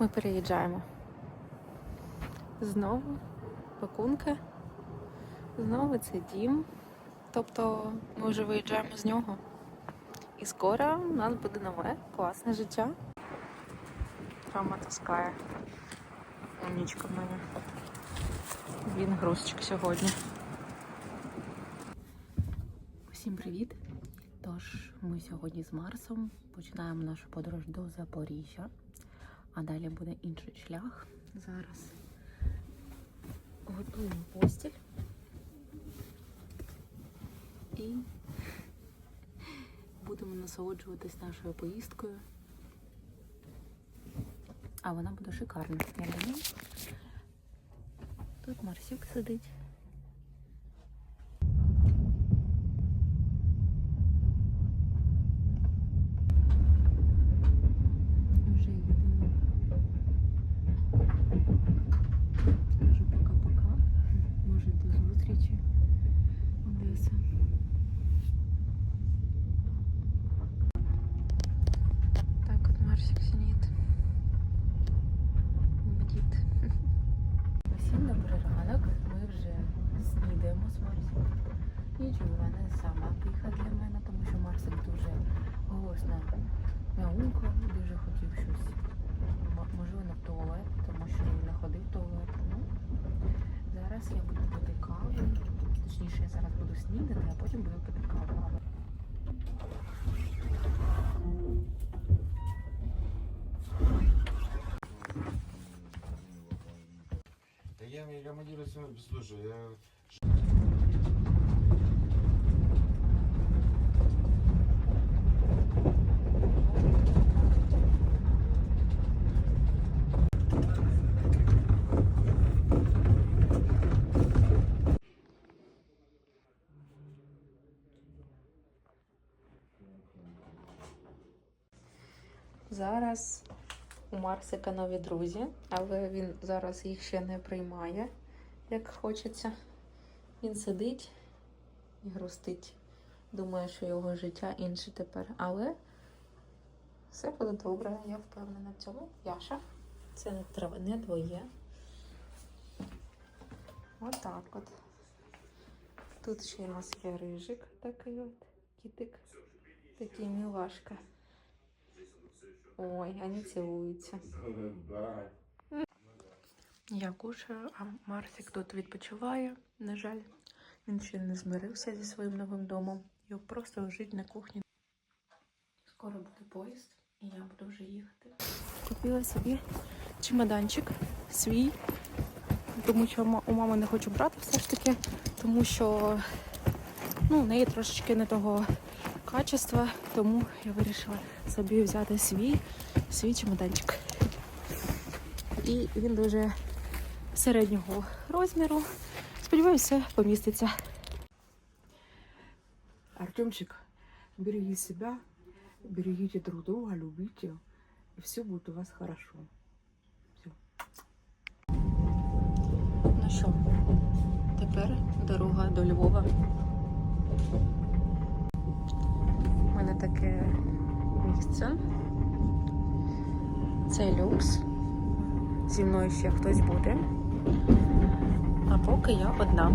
Ми переїжджаємо. Знову пакунки. Знову це дім. Тобто ми вже виїжджаємо з нього. І скоро у нас буде нове класне життя. Рома таскає. Умнічка в мене. Він грузчик сьогодні. Усім привіт! Тож ми сьогодні з Марсом починаємо нашу подорож до Запоріжжя, а далі буде інший шлях. Зараз готуємо постіль і будемо насолоджуватись нашою поїздкою. А вона буде шикарна, я думаю. Тут Марсюк сидить. Зустрічі. Одеса. Так от Марсик сидить. Бдіт. Усім добрий ранок. Ми вже снідаємо з Марсиком. І Джуліана сама поїхала для мене, тому що Марсик дуже голосно мяукав, дуже хотів щось. м- Можливо, на туалет, тому що не ходив в туалет. Ну, зараз я буду пити каву. Точніше, я зараз буду снідати, а потім буду пити каву. Да я, я могилу слушай, я... Зараз у Марсика нові друзі, але він зараз їх ще не приймає, як хочеться. Він сидить і грустить. Думає, що його життя інше тепер. Але все буде добре, я впевнена в цьому. Яша, це не, тр- не твоє. Отак от. Тут ще у нас є рижик такий от, кітик. Такий мілашка. Ой, вони цілуються. Я кушаю, а Марсик тут відпочиває. На жаль, він ще не змирився зі своїм новим домом. Його просто лежить на кухні. Скоро буде поїзд, і я буду вже їхати. Купила собі чемоданчик свій, тому що у мами не хочу брати все ж таки, тому що ну, у неї трошечки не того качества, тому я вирішила собі взяти свій, свій чемоданчик. І він дуже середнього розміру. Сподіваюся, поміститься. Артемчик, береги себя, берегите друг друга, любите, и все будет у вас хорошо. Ну що, тепер дорога до Львова. Таке місце. Це люкс. Зі мною ще хтось буде. А поки я одна.